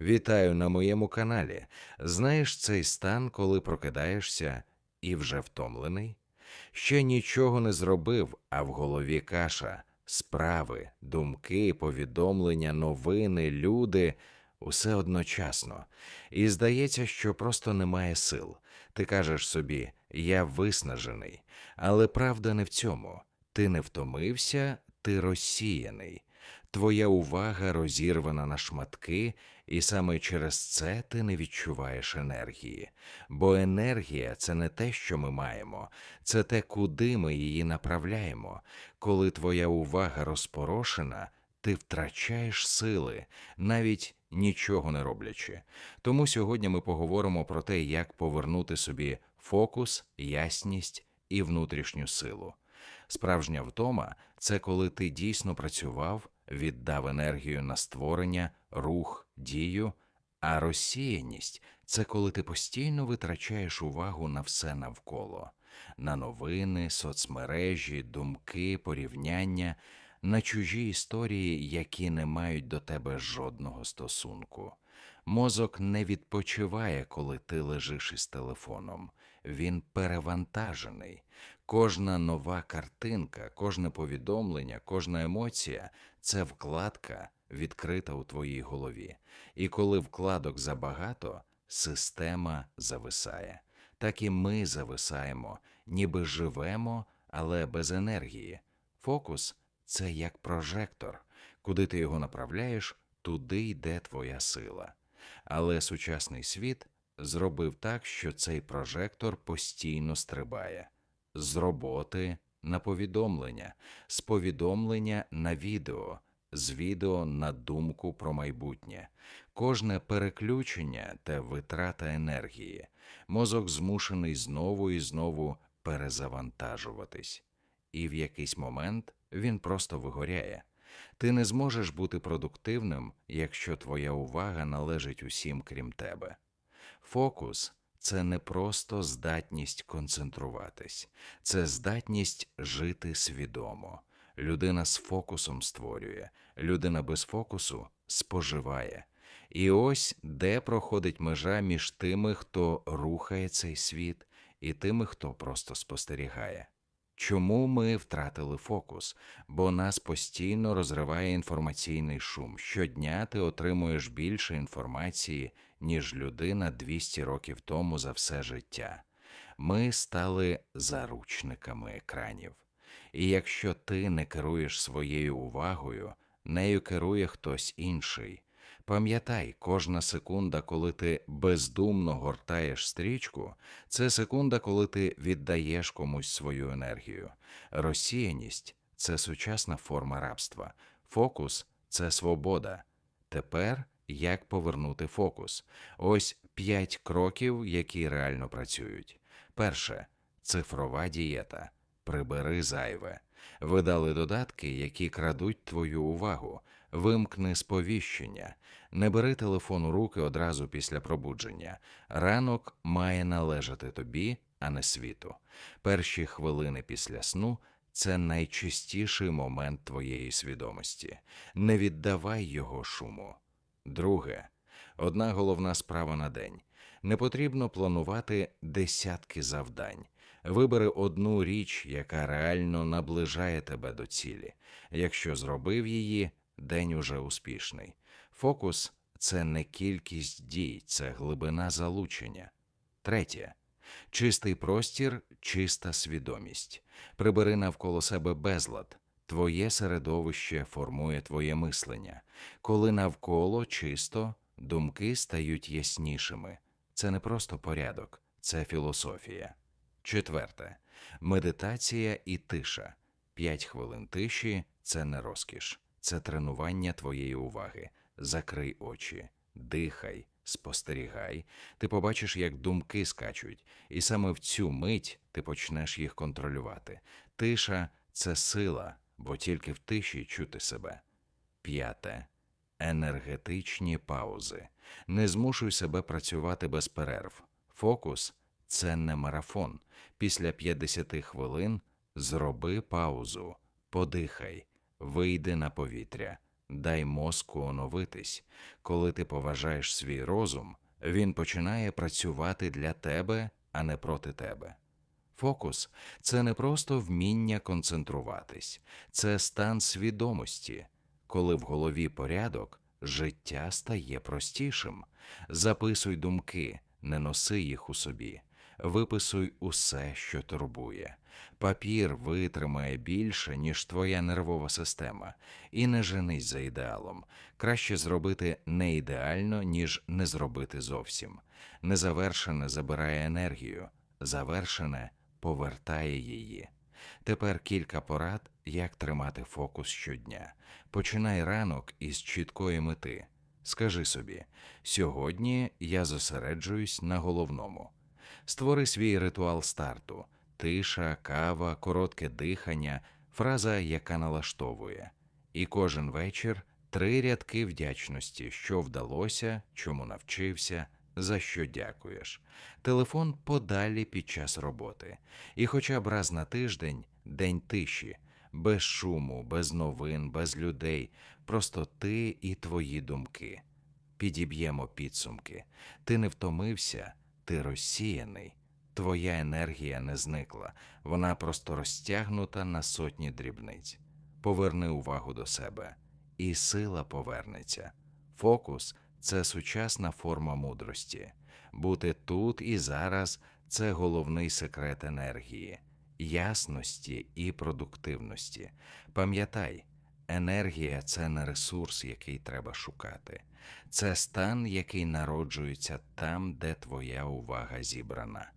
Вітаю на моєму каналі. Знаєш цей стан, коли прокидаєшся і вже втомлений? Ще нічого не зробив, а в голові каша, справи, думки, повідомлення, новини, люди усе одночасно. І здається, що просто немає сил. Ти кажеш собі, я виснажений, але правда не в цьому. Ти не втомився, ти розсіяний. Твоя увага розірвана на шматки, і саме через це ти не відчуваєш енергії. Бо енергія це не те, що ми маємо, це те, куди ми її направляємо. Коли твоя увага розпорошена, ти втрачаєш сили, навіть нічого не роблячи. Тому сьогодні ми поговоримо про те, як повернути собі фокус, ясність і внутрішню силу. Справжня втома це коли ти дійсно працював, віддав енергію на створення, рух, дію, а розсіяність це коли ти постійно витрачаєш увагу на все навколо, на новини, соцмережі, думки, порівняння, на чужі історії, які не мають до тебе жодного стосунку. Мозок не відпочиває, коли ти лежиш із телефоном. Він перевантажений. Кожна нова картинка, кожне повідомлення, кожна емоція це вкладка, відкрита у твоїй голові. І коли вкладок забагато, система зависає. Так і ми зависаємо, ніби живемо, але без енергії. Фокус це як прожектор. Куди ти його направляєш, туди йде твоя сила. Але сучасний світ зробив так, що цей прожектор постійно стрибає з роботи на повідомлення, з повідомлення на відео, з відео на думку про майбутнє. Кожне переключення та витрата енергії. Мозок змушений знову і знову перезавантажуватись. І в якийсь момент він просто вигоряє. Ти не зможеш бути продуктивним, якщо твоя увага належить усім крім тебе. Фокус це не просто здатність концентруватись, це здатність жити свідомо. Людина з фокусом створює, людина без фокусу споживає. І ось де проходить межа між тими, хто рухає цей світ, і тими, хто просто спостерігає. Чому ми втратили фокус? Бо нас постійно розриває інформаційний шум. Щодня ти отримуєш більше інформації, ніж людина 200 років тому за все життя. Ми стали заручниками екранів. І якщо ти не керуєш своєю увагою, нею керує хтось інший. Пам'ятай, кожна секунда, коли ти бездумно гортаєш стрічку, це секунда, коли ти віддаєш комусь свою енергію. Розсіяність це сучасна форма рабства, фокус це свобода. Тепер як повернути фокус? Ось п'ять кроків, які реально працюють. Перше цифрова дієта. Прибери зайве. Видали додатки, які крадуть твою увагу. Вимкни сповіщення, не бери телефон у руки одразу після пробудження. Ранок має належати тобі, а не світу. Перші хвилини після сну це найчистіший момент твоєї свідомості. Не віддавай його шуму. Друге, одна головна справа на день. Не потрібно планувати десятки завдань. Вибери одну річ, яка реально наближає тебе до цілі. Якщо зробив її, день уже успішний. Фокус це не кількість дій, це глибина залучення. Третє. Чистий простір, чиста свідомість. Прибери навколо себе безлад. Твоє середовище формує твоє мислення. Коли навколо чисто, думки стають яснішими. Це не просто порядок, це філософія. Четверте медитація і тиша. П'ять хвилин тиші це не розкіш, це тренування твоєї уваги. Закрий очі, дихай, спостерігай. Ти побачиш, як думки скачуть, і саме в цю мить ти почнеш їх контролювати. Тиша це сила, бо тільки в тиші чути себе. П'яте енергетичні паузи. Не змушуй себе працювати без перерв. Фокус це не марафон. Після 50 хвилин зроби паузу, подихай, вийди на повітря, Дай мозку оновитись. Коли ти поважаєш свій розум, він починає працювати для тебе, а не проти тебе. Фокус це не просто вміння концентруватись, це стан свідомості. Коли в голові порядок, життя стає простішим. Записуй думки, не носи їх у собі. Виписуй усе, що турбує. Папір витримає більше, ніж твоя нервова система, і не женись за ідеалом. Краще зробити не ідеально, ніж не зробити зовсім. Незавершене забирає енергію, завершене повертає її. Тепер кілька порад, як тримати фокус щодня. Починай ранок із чіткої мети. Скажи собі: сьогодні я зосереджуюсь на головному. Створи свій ритуал старту: тиша, кава, коротке дихання, фраза, яка налаштовує. І кожен вечір три рядки вдячності, що вдалося, чому навчився, за що дякуєш. Телефон подалі під час роботи. І хоча б раз на тиждень день тиші, без шуму, без новин, без людей, просто ти і твої думки. Підіб'ємо підсумки. Ти не втомився, ти розсіяний. Твоя енергія не зникла, вона просто розтягнута на сотні дрібниць. Поверни увагу до себе, і сила повернеться. Фокус це сучасна форма мудрості. Бути тут і зараз це головний секрет енергії, ясності і продуктивності. Пам'ятай, енергія це не ресурс, який треба шукати. Це стан, який народжується там, де твоя увага зібрана.